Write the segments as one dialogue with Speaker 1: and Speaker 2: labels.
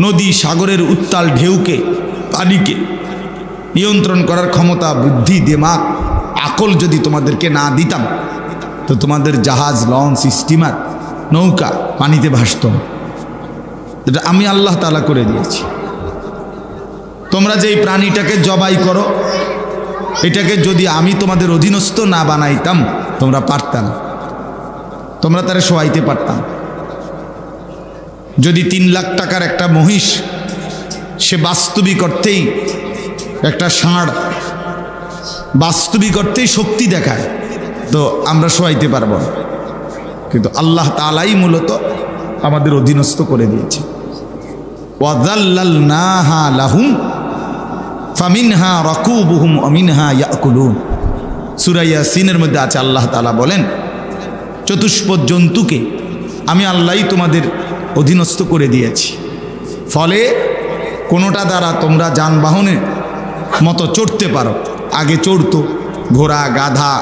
Speaker 1: নদী সাগরের উত্তাল ঢেউকে, পানিকে নিয়ন্ত্রণ করার ক্ষমতা বুদ্ধি দেমাগ আকল যদি তোমাদেরকে না দিতাম, তো তোমাদের জাহাজ, লঞ্চ, স্টিমার, নৌকা পানিতে ভাসত এটা আমি আল্লাহ তালা করে দিয়েছি। তোমরা যে এই প্রাণীটাকে জবাই করো, এটাকে যদি আমি তোমাদের অধীনস্থ না বানাইতাম, তোমরা পারতাম তোমরা তারা শোয়াইতে পারতাম যদি তিন লাখ টাকার একটা মহিষ সে বাস্তবিক অর্থেই একটা ষাঁড়, বাস্তবিক অর্থেই শক্তি দেখায়, তো আমরা শোয়াইতে পারব না। কিন্তু আল্লাহ তালাই মূলত আমাদের অধীনস্থ করে দিয়েছে। লাহুম রকুবুহুম সুরাইয়া সিনের মধ্যে আছে, আল্লাহ তালা বলেন, চতুষ্পদ জন্তুকে আমি আল্লাহই তোমাদের অধীনস্থ করে দিয়েছি। ফলে কোনোটা দ্বারা তোমরা যানবাহনের মতো চড়তে পারো। আগে চড়তো, ঘোড়া, গাধা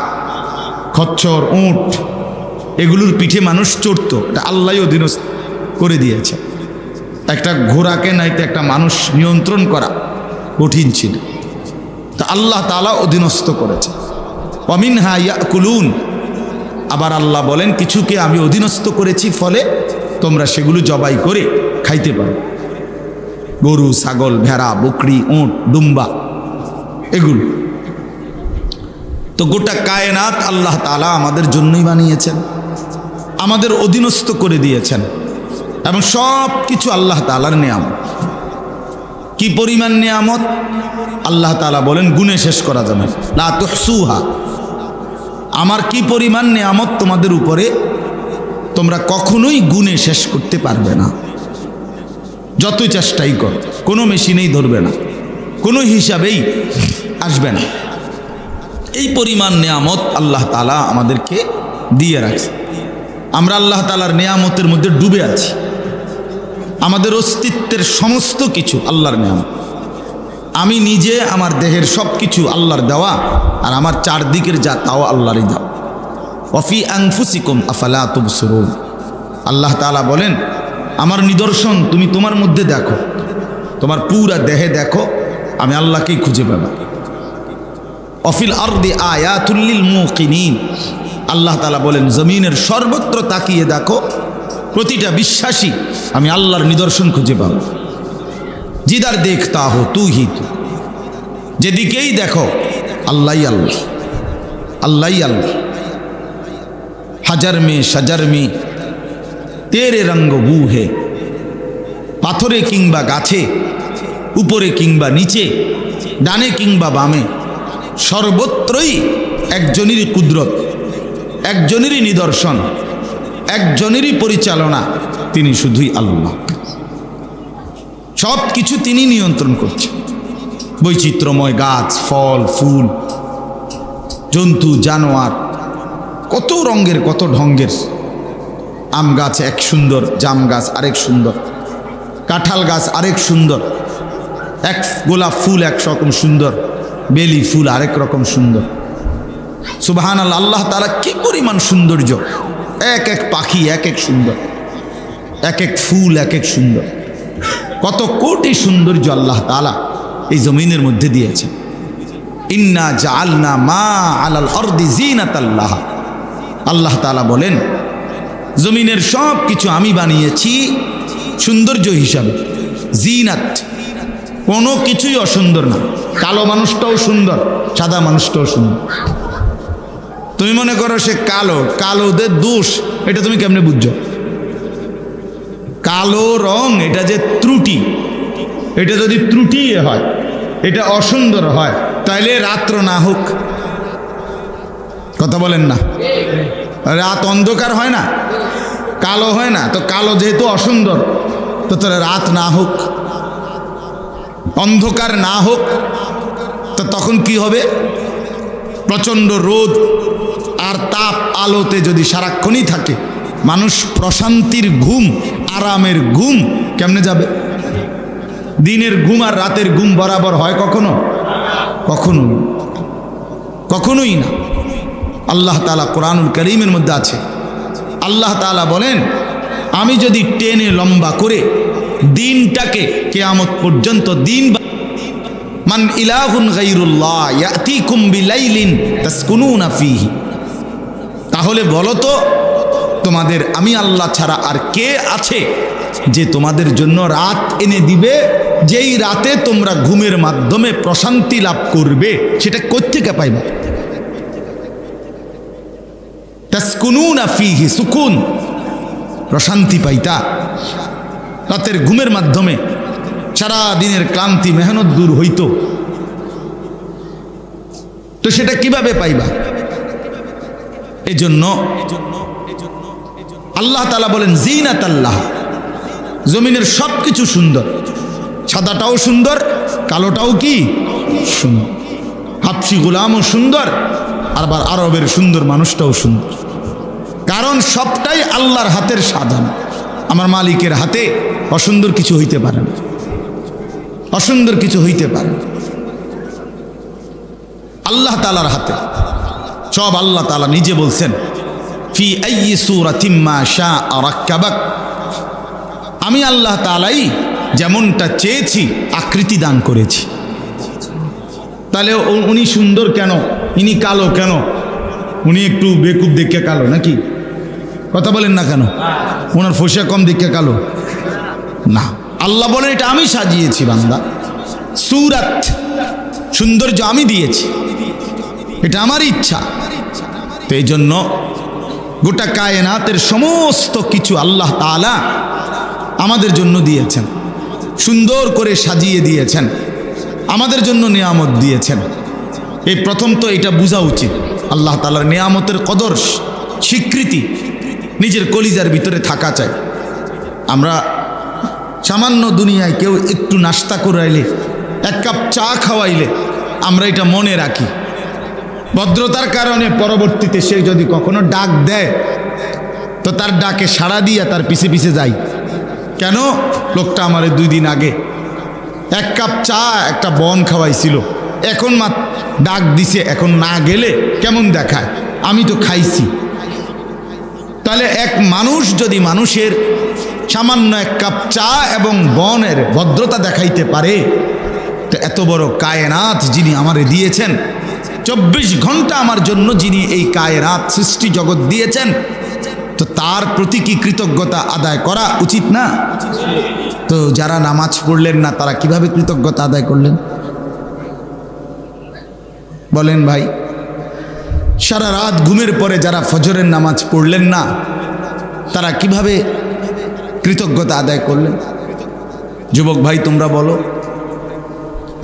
Speaker 1: খচ্চর উঁট, এগুলোর পিঠে মানুষ চড়তো। এটা আল্লাহ অধীনস্থ করে দিয়েছে। একটা ঘোড়াকে নাইতে একটা মানুষ নিয়ন্ত্রণ করা কঠিন ছিল। তা আল্লাহ তালা অধীনস্থ করেছে। অমিন হা ইয়া কুলুন আবার আল্লাহ বলেন কিছুকে আমি অধীনস্থ করেছি ফলে তোমরা সেগুলো জবাই করে খাইতে পারো। গরু, ছাগল, ভেড়া, বকরি, উঁট ডুম্বা এগুলো। তো গোটা কায়নাত আল্লাহ তালা আমাদের জন্যই বানিয়েছেন, আমাদের অধীনস্থ করে দিয়েছেন, এবং সব কিছু আল্লাহ তালার নিয়ামত। কি পরিমাণ নিয়ামত? আল্লাহ তালা বলেন, গুণে শেষ করা যাবে না। তুহসুহা। আমার কি পরিমাণ নিয়ামত তোমাদের উপরে তোমরা কখনোই গুণে শেষ করতে পারবে না। যতই চেষ্টাই কর, কোনো মেশিনেই ধরবে না, কোনো হিসাবেই আসবে না। এই পরিমাণ নিয়ামত আল্লাহ তালা আমাদেরকে দিয়ে রাখছে। আমরা আল্লাহ তালার নিয়ামতের মধ্যে ডুবে আছি। আমাদের অস্তিত্বের সমস্ত কিছু আল্লাহর নিয়ামত। আমি নিজে আমার দেহের সব কিছু আল্লাহর দেওয়া আর আমার চারদিকের যা, তাও আল্লাহরই দেওয়া। অফি আংফুসিকুম আফালা তুবসুরুন। আল্লাহ তাআলা বলেন, আমার নিদর্শন তুমি তোমার মধ্যে দেখো। তোমার পুরা দেহে দেখো, আমি আল্লাহকেই খুঁজে পাবা। অফিল আরদি আয়াতুল্লিল মুকিনিন। আল্লাহ তাআলা বলেন, জমিনের সর্বত্র তাকিয়ে দেখো, প্রতিটা বিশ্বাসী আমি আল্লাহর নিদর্শন খুঁজে পাবো। জিদার দেখতা হো তু হি তু যেদিকেই দেখো আল্লাহ আল্লাহ আল্লাহ আল্লাহ। হাজার মে সাজার মে তেরে রঙ্গ বু হে পাথরে কিংবা গাছে, উপরে কিংবা নিচে, ডানে কিংবা বামে, সর্বত্রই একজনেরই কুদরত, একজনেরই নিদর্শন, একজনেরই পরিচালনা, তিনি শুধুই আল্লাহ। সব কিছু তিনি নিয়ন্ত্রণ করছেন বৈচিত্র্যময় গাছ, ফল, ফুল, জন্তু, জানোয়ার কত রঙের, কত ঢঙ্গের আম গাছ, এক সুন্দর জাম গাছ, আরেক সুন্দর। কাঁঠাল গাছ, আরেক সুন্দর। এক গোলাপ ফুল, এক রকম সুন্দর। বেলি ফুল, আরেক রকম সুন্দর। সুবাহান আল্লাহ তারা কি পরিমাণ সৌন্দর্য? এক এক পাখি এক এক সুন্দর। এক এক ফুল এক এক সুন্দর। কত কোটি সৌন্দর্য আল্লাহ তালা এই জমিনের মধ্যে দিয়েছে ইন্না জালনা মা আলাল অর্দি জিনাত আল্লাহ আল্লাহ তালা বলেন, জমিনের সব কিছু আমি বানিয়েছি সৌন্দর্য হিসাবে। জিনাত, কোনো কিছুই অসুন্দর না। কালো মানুষটাও সুন্দর, সাদা মানুষটাও সুন্দর। তুমি মনে করো সে কালো, কালোদের দোষ, এটা তুমি কেমনে বুঝছ? কালো রং, এটা যে ত্রুটি, এটা যদি ত্রুটি হয়, এটা অসুন্দর হয়, তাইলে রাত্র না হোক। কথা বলেন না। রাত অন্ধকার হয় না, কালো হয় না, তো কালো যেহেতু অসুন্দর, তো তাহলে রাত না হোক, অন্ধকার না হোক, তো তখন কি হবে? প্রচণ্ড রোদ আর তাপ আলোতে যদি সারাক্ষণই থাকে, মানুষ প্রশান্তির ঘুম, আরামের ঘুম কেমনে যাবে? দিনের ঘুম আর রাতের ঘুম বরাবর হয় কখনো? কখনোই। কখনোই না। আল্লাহ তালা কোরআনুল করিমের মধ্যে আছে। আল্লাহ তালা বলেন, আমি যদি টেনে লম্বা করে দিনটাকে কেয়ামত পর্যন্ত দিন মান ইলাহুন গাইরুল্লাহ ফীহি। তাহলে বলো তো, তোমাদের আমি আল্লাহ ছাড়া আর কে আছে যে তোমাদের জন্য রাত এনে দিবে, যেই রাতে তোমরা ঘুমের মাধ্যমে প্রশান্তি লাভ করবে? সেটা কোত্থেকে পাইবা? তাসকুনুনা ফীহি, সুকুন। প্রশান্তি পাইতা। রাতের ঘুমের মাধ্যমে সারা দিনের ক্লান্তি, মেহনত দূর হইতো। তো সেটা কীভাবে পাইবা? এজন্য আল্লাহ তালা বলেন জিনাত আল্লাহ জমিনের সব কিছু সুন্দর। সাদাটাও সুন্দর, কালোটাও কি? সুন্দর। হাফসি গোলামও সুন্দর। আবার আরবের সুন্দর মানুষটাও সুন্দর। কারণ সবটাই আল্লাহর হাতের সাধন। আমার মালিকের হাতে অসুন্দর কিছু হইতে পারে না। অসুন্দর কিছু হইতে পারে আল্লাহ তালার হাতে। সব আল্লাহ তালা নিজে বলছেন শাআ আমি আল্লাহ তালাই যেমনটা চেয়েছি, আকৃতি দান করেছি। তাহলে উনি সুন্দর কেন? ইনি কালো কেন? উনি একটু বেকুব দেখে কালো নাকি? কথা বলেন না কেন? ওনার ফসা কম দেখে কালো। না। আল্লাহ বলেন, এটা আমি সাজিয়েছি, বান্দা। সুরাত। সৌন্দর্য আমি দিয়েছি। এটা আমার ইচ্ছা। তো এই জন্য গোটা কায়নাতের সমস্ত কিছু আল্লাহ তাআলা আমাদের জন্য দিয়েছেন। সুন্দর করে সাজিয়ে দিয়েছেন। আমাদের জন্য নিয়ামত দিয়েছেন। এই প্রথম তো এটা বোঝা উচিত। আল্লাহ তালার নিয়ামতের কদর, স্বীকৃতি নিজের কলিজার ভিতরে থাকা চাই। আমরা সামান্য দুনিয়ায় কেউ একটু নাস্তা করাইলে, এক কাপ চা খাওয়াইলে আমরা এটা মনে রাখি। ভদ্রতার কারণে পরবর্তীতে সে যদি কখনো ডাক দেয়, তো তার ডাকে সাড়া দিয়া তার পিছে পিছে যাই। কেন? লোকটা আমার দুই দিন আগে এক কাপ চা, একটা বন খাওয়াইছিল। এখন মা ডাক দিছে, এখন না গেলে কেমন দেখায়? আমি তো খাইছি। তাহলে এক মানুষ যদি মানুষের সামান্য এক কাপ চা এবং বনের ভদ্রতা দেখাইতে পারে, তো এত বড় কায়নাত যিনি আমারে দিয়েছেন, চব্বিশ ঘণ্টা আমার জন্য যিনি এই কায়নাত সৃষ্টি জগৎ দিয়েছেন, তো তার প্রতি কি কৃতজ্ঞতা আদায় করা উচিত না? তো যারা নামাজ পড়লেন না, তারা কীভাবে কৃতজ্ঞতা আদায় করলেন? বলেন ভাই, সারা রাত ঘুমের পরে যারা ফজরের নামাজ পড়লেন না, তারা কীভাবে কৃতজ্ঞতা আদায় করলেন? যুবক ভাই, তোমরা বলো,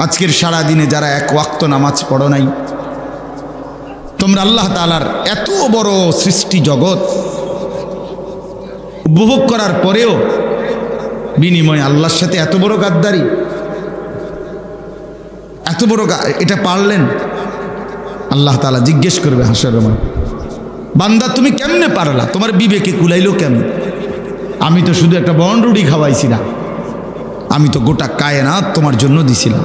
Speaker 1: আজকের সারা দিনে যারা এক ওয়াক্ত নামাজ পড়ো নাই, তোমরা আল্লাহ তালার এত বড় সৃষ্টি জগৎ উপভোগ করার পরেও বিনিময়ে আল্লাহর সাথে এত বড় গাদ্দারি। এত বড় এটা পারলেন? আল্লাহ তালা জিজ্ঞেস করবে হাসার রহমান, বান্দা তুমি কেমনে পারলা? তোমার বিবেকে কুলাইলো কেমন আমি তো শুধু একটা বন রুটি খাওয়াইছি না। আমি তো গোটা কায়নাত তোমার জন্য দিছিলাম।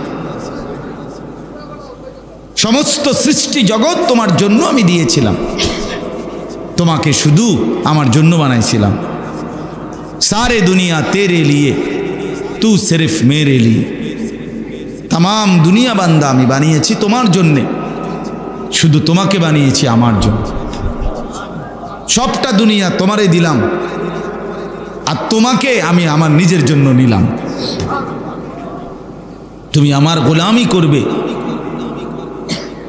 Speaker 1: সমস্ত সৃষ্টি জগৎ তোমার জন্য আমি দিয়েছিলাম। তোমাকে শুধু আমার জন্য বানাইছিলাম। সারে দুনিয়া তেরে লিয়ে তু সিরফ মেরে লিয়ে তাম দুনিয়া বান্দা আমি বানিয়েছি তোমার জন্যে শুধু তোমাকে বানিয়েছি আমার জন্য সবটা দুনিয়া তোমারে দিলাম আর তোমাকে আমি আমার নিজের জন্য নিলাম। তুমি আমার গোলামি করবে।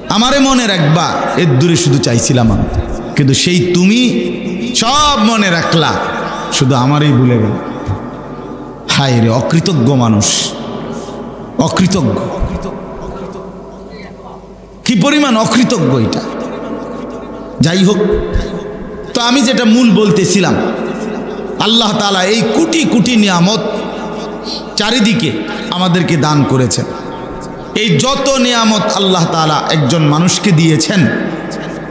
Speaker 1: আমারে মনে রাখবা, এর দূরে শুধু চাইছিলাম আমি। কিন্তু সেই তুমি সব মনে রাখলা। শুধু আমারই ভুলে গেল। হায় রে, অকৃতজ্ঞ মানুষ। অকৃতজ্ঞ। কি পরিমাণ অকৃতজ্ঞ এটা। যাই হোক, তো আমি যেটা মূল বলতেছিলাম, আল্লাহ তালা এই কোটি কোটি নিয়ামত চারিদিকে আমাদেরকে দান করেছেন। এই যত নিয়ামত আল্লাহ তালা একজন মানুষকে দিয়েছেন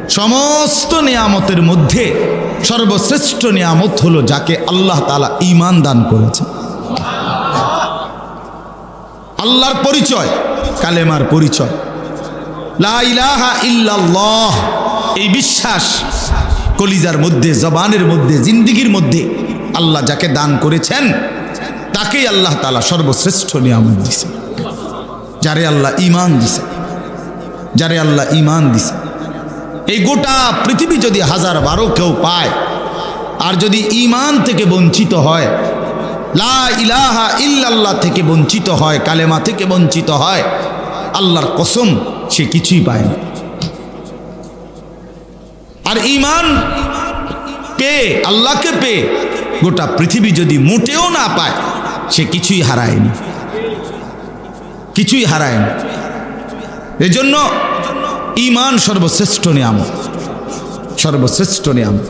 Speaker 1: সমস্ত নিয়ামতের মধ্যে সর্বশ্রেষ্ঠ নিয়ামত হলো যাকে আল্লাহ তালা ইমান দান করেছে। আল্লাহর পরিচয়, কালেমার পরিচয়। এই বিশ্বাস কলিজার মধ্যে, জবানের মধ্যে, জিন্দিগির মধ্যে আল্লাহ যাকে দান করেছেন, তাকেই আল্লাহ তালা সর্বশ্রেষ্ঠ নিয়ামত দিছে। যারে আল্লাহ ইমান দিছে, যারে আল্লাহ ইমান দিছে। এই গোটা পৃথিবী যদি হাজার বারো কেউ পায়, আর যদি ইমান থেকে বঞ্চিত হয়, লা ইলাহা ইল্লাল্লাহ থেকে বঞ্চিত হয়, কালেমা থেকে বঞ্চিত হয়, আল্লাহর কসম, সে কিছুই পায় না। আর ইমান পেয়ে আল্লাহকে পেয়ে গোটা পৃথিবী যদি মোটেও না পায়, সে কিছুই হারায়নি। কিছুই হারায়নি। এজন্য ইমান সর্বশ্রেষ্ঠ নিয়ামত। সর্বশ্রেষ্ঠ নিয়ামত।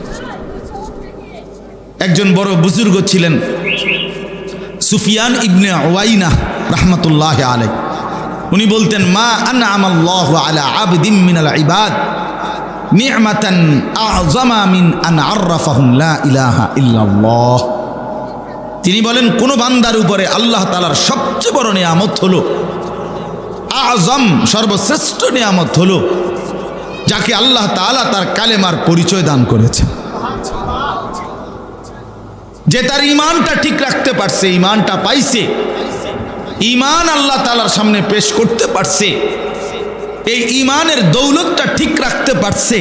Speaker 1: একজন বড় বুজুর্গ ছিলেন সুফিয়ান ইবনে ওয়াইনা রহমতুল্লাহ আলাই উনি বলতেন, মা আলা আবদিন মিনাল ইবাদ আন ইলাহা তিনি বলেন, কোন বান্দার উপরে আল্লাহ তালার সবচেয়ে বড় নিয়ামত হলো আজম সর্বশ্রেষ্ঠ নিয়ামত হলো যাকে আল্লাহ তাআলা তার কালেমার পরিচয় দান করেছেন। যে তার ইমানটা ঠিক রাখতে পারছে ইমানটা পাইছে ইমান আল্লাহ তালার সামনে পেশ করতে পারছে, এই ইমানের দৌলতটা ঠিক রাখতে পারছে,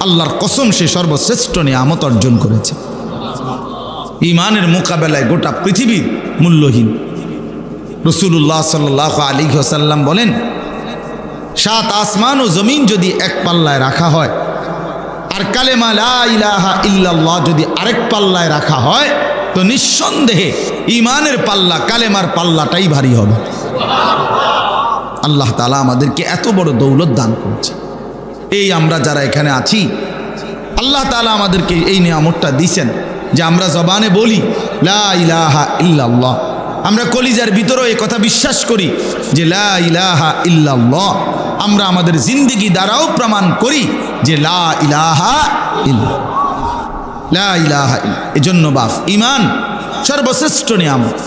Speaker 1: আল্লাহর কসম সে সর্বশ্রেষ্ঠ নিয়ামত অর্জন করেছে। ইমানের মোকাবেলায় গোটা পৃথিবী মূল্যহীন। রসুল্লাহ সাল্লাহ আলী সাল্লাম বলেন, সাত আসমান ও জমিন যদি এক পাল্লায় রাখা হয়, আর কালেমা লা ইলাহা ইল্লাল্লাহ যদি আরেক পাল্লায় রাখা হয়, তো নিঃসন্দেহে ইমানের পাল্লা, কালেমার পাল্লাটাই ভারী হবে। আল্লাহ তালা আমাদেরকে এত বড় দৌলত দান করেছে। এই আমরা যারা এখানে আছি, আল্লাহ তালা আমাদেরকে এই নিয়ামতটা দিছেন যে আমরা জবানে বলি, লা ইল্লাল্লাহ। আমরা কলিজার ভিতরেও এই কথা বিশ্বাস করি যে লা ইলাহা ইল্লাল্লাহ। আমরা আমাদের জিন্দিগি দ্বারাও প্রমাণ করি যে লা ইলাহা ইল্লা লা ইলাহা ইল্লা এজন্য বাফ ইমান সর্বশ্রেষ্ঠ নিয়ামত।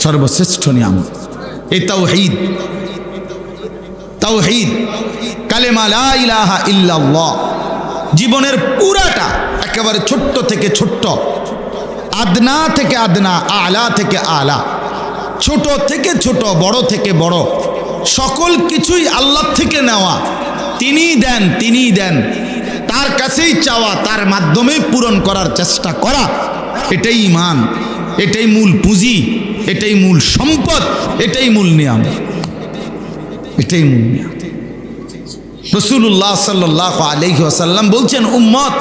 Speaker 1: সর্বশ্রেষ্ঠ নিয়ামত। এই তাওহীদ। তাওহীদ। কালেমা লা ইলাহা ইল্লাল্লাহ। জীবনের পুরাটা একেবারে ছোট্ট থেকে ছোট্ট। আদনা থেকে আদনা, আলা থেকে আলা। ছোট থেকে ছোট, বড় থেকে বড়। সকল কিছুই আল্লাহ থেকে নেওয়া। তিনিই দেন তিনিই দেন। তার কাছেই চাওয়া, তার মাধ্যমে পূরণ করার চেষ্টা করা। এটাই ইমান এটাই মূল পুঁজি, এটাই মূল সম্পদ, এটাই মূল নিয়ম এটাই মূল নিয়ম রসুল্লাহ সাল্লাহ আলহি আসাল্লাম বলছেন, উম্মত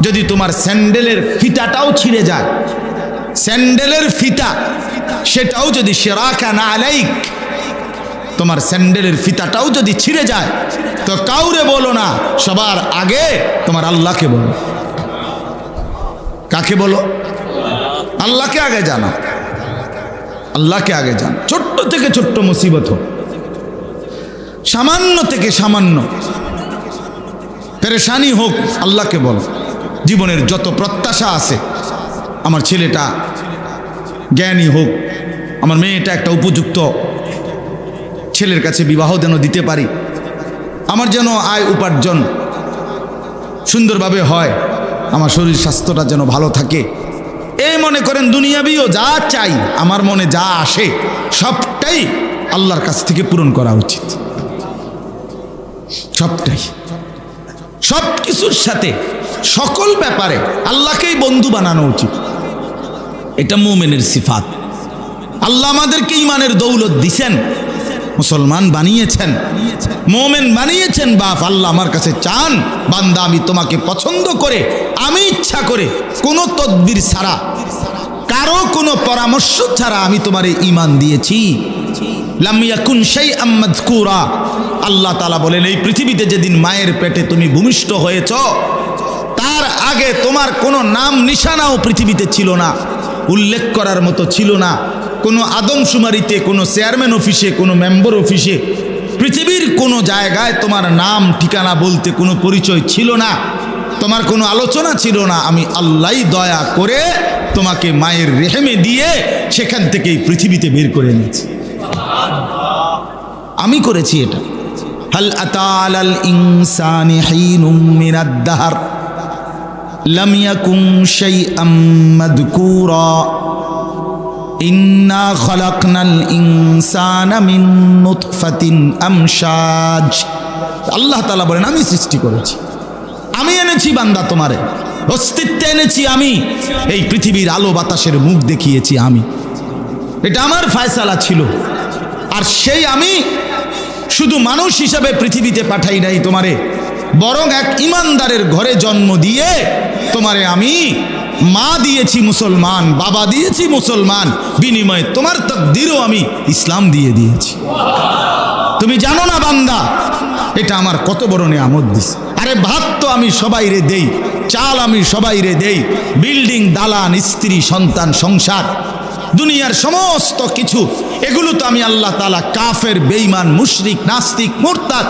Speaker 1: যদি তোমার স্যান্ডেলের ফিতাটাও ছিঁড়ে যায়, স্যান্ডেলের ফিতা, সেটাও যদি সেরাকা না আলাইক, তোমার স্যান্ডেলের ফিতাটাও যদি ছিঁড়ে যায়, তো কাউরে বলো না, সবার আগে তোমার আল্লাহকে বলো। কাকে বলো? আল্লাহকে আগে জানো। আল্লাহকে আগে জান। ছোট্ট থেকে ছোট্ট মুসিবত হোক। সামান্য থেকে সামান্য। পেরেশানি হোক, আল্লাহকে বল। জীবনের যত প্রত্যাশা আছে, আমার ছেলেটা জ্ঞানী হোক, আমার মেয়েটা একটা উপযুক্ত ছেলের কাছে বিবাহ যেন দিতে পারি, আমার যেন আয় উপার্জন সুন্দরভাবে হয়, আমার শরীর স্বাস্থ্যটা যেন ভালো থাকে। এই মনে করেন দুনিয়াবিও যা চাই, আমার মনে যা আসে, সবটাই আল্লাহর কাছ থেকে পূরণ করা উচিত। সবটাই। সব কিছুর সাথে সকল ব্যাপারে আল্লাহকেই বন্ধু বানানো উচিত। এটা মোমেনের সিফাত। আল্লাহ আমাদেরকে ইমানের দৌলত দিছেন, মুসলমান বানিয়েছেন, মোমেন বানিয়েছেন, বাপ আল্লাহ আমার কাছে চান, বান্দা আমি তোমাকে পছন্দ করে, আমি ইচ্ছা করে কোনো তদ্বির ছাড়া, কারও কোনো পরামর্শ ছাড়া আমি তোমার ইমান দিয়েছি। লামিয়াকুন সেই আম্মদ কুরা আল্লাহ তালা বলেন, এই পৃথিবীতে যেদিন মায়ের পেটে তুমি ভূমিষ্ঠ হয়েছ আগে তোমার কোনো নাম নিশানাও পৃথিবীতে ছিল না, উল্লেখ করার মতো ছিল না। কোনো আদমশুমারিতে, কোনো চেয়ারম্যান অফিসে, কোনো মেম্বার অফিসে, পৃথিবীর কোনো জায়গায় তোমার নাম, ঠিকানা বলতে কোনো পরিচয় ছিল না। তোমার কোনো আলোচনা ছিল না। আমি আল্লাহ দয়া করে তোমাকে মায়ের রেহেমে দিয়ে সেখান থেকেই পৃথিবীতে বের করে নিয়েছি আমি করেছি এটা। হাল আতাল ইনসানি হিনুম মিনাদ লাম ইয়াকুন শাইআম মাযকুরা ইন্না খলাকনাল ইনসানা মিন নুতফাতিন আমশাজ আল্লাহ তাআলা বলেন, আমি সৃষ্টি করেছি। আমি এনেছি বান্দা তোমারে। অস্তিত্বে এনেছি আমি। এই পৃথিবীর আলো বাতাসের মুখ দেখিয়েছি আমি। এটা আমার ফায়সালা ছিল। আর সেই আমি শুধু মানুষ হিসাবে পৃথিবীতে পাঠাই নাই তোমারে। বরং এক ইমানদারের ঘরে জন্ম দিয়ে তোমারে আমি মা দিয়েছি মুসলমান, বাবা দিয়েছি মুসলমান, বিনিময়ে তোমার তকদিরও আমি ইসলাম দিয়ে দিয়েছি। তুমি জানো না বান্দা, এটা আমার কত বড় নিয়ামত দিস আরে ভাত তো আমি সবাই রে দেই, চাল আমি সবাই রে দেই, বিল্ডিং, দালান, স্ত্রী, সন্তান, সংসার, দুনিয়ার সমস্ত কিছু, এগুলো তো আমি আল্লাহ তালা কাফের বেইমান মুশরিক, নাস্তিক, মোরতাদ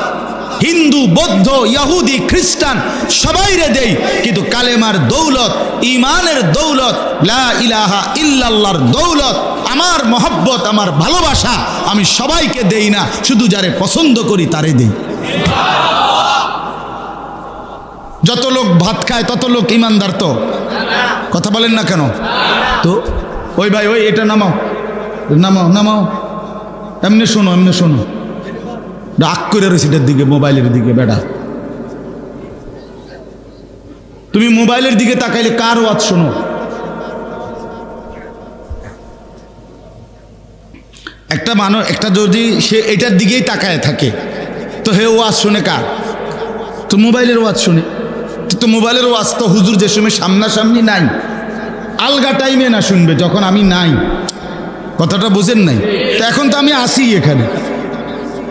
Speaker 1: হিন্দু, বৌদ্ধ ইয়াহুদি খ্রিস্টান সবাই রে দেই। কিন্তু কালেমার দৌলত, ইমানের দৌলত, লা ইলাহা ইল্লাল্লাহর দৌলত, আমার মহব্বত, আমার ভালোবাসা আমি সবাইকে দেই না, শুধু যারে পছন্দ করি তারে দেই। যত লোক ভাত খায়, তত লোক ইমানদার তো। কথা বলেন না কেন? তো, ওই ভাই, ওই, এটা নামাও। নামাও নামাও। এমনি শোনো এমনি শোনো। রাগ করে রয়েছে দিকে, মোবাইলের দিকে বেড়া তুমি মোবাইলের দিকে তাকাইলে কার ওয়াজ শোনো? একটা মানুষ একটা যদি সে এটার দিকেই তাকায় থাকে, তো হে ওয়াজ শুনে কার? তো মোবাইলের ওয়াজ শুনে। তো মোবাইলের ওয়াজ তো হুজুর যে সময় সামনাসামনি নাই। আলগা টাইমে না শুনবে, যখন আমি নাই। কথাটা বোঝেন নাই? তো এখন তো আমি আসি এখানে।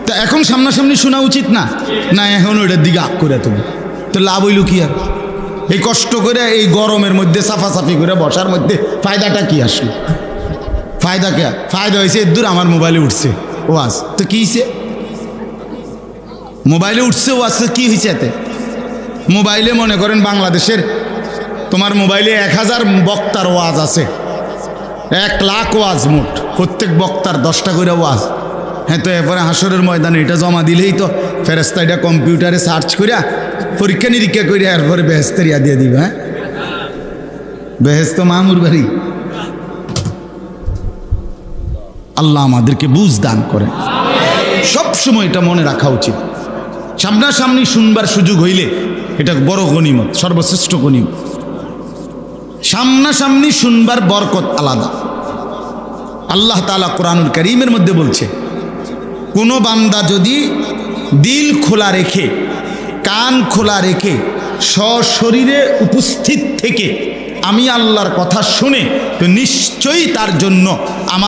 Speaker 1: তা এখন সামনাসামনি শোনা উচিত না? না, এখন ওইটার দিকে আগ করে তুমি। তো লাভ হইল কি আর? এই কষ্ট করে, এই গরমের মধ্যে সাফাসাফি করে বসার মধ্যে ফায়দাটা কি আসলো? ফায়দা কে? ফায়দা হয়েছে এর দূর আমার মোবাইলে উঠছে। ওয়াজ তো কী হয়েছে মোবাইলে উঠছে ওয়াজ তো কী হয়েছে এতে? মোবাইলে মনে করেন বাংলাদেশের তোমার মোবাইলে এক হাজার বক্তার ওয়াজ আছে। এক লাখ ওয়াজ মোট। প্রত্যেক বক্তার দশটা করে ওয়াজ। হ্যাঁ তো এরপরে হাসরের ময়দানে এটা জমা দিলেই তো ফেরেস্তা এটা কম্পিউটারে সার্চ করিয়া পরীক্ষা নিরীক্ষা করিয়া এরপরে বেহেস্তের ইয়া দিয়ে দিবে হ্যাঁ? বেহেস্ত মামুর বাড়ি। আল্লাহ আমাদেরকে বুঝ দান করেন। সব সময় এটা মনে রাখা উচিত। সামনাসামনি শুনবার সুযোগ হইলে এটা বড় গণিমত, সর্বশ্রেষ্ঠ গণিমত। সামনাসামনি শুনবার বরকত আলাদা। আল্লাহ তালা কোরআনুল করিমের মধ্যে বলছে কোনো বান্দা যদি দিল খোলা রেখে, কান খোলা রেখে সশরীরে উপস্থিত থেকে আমি আল্লাহর কথা শুনে, তো নিশ্চয়ই তার জন্য আমার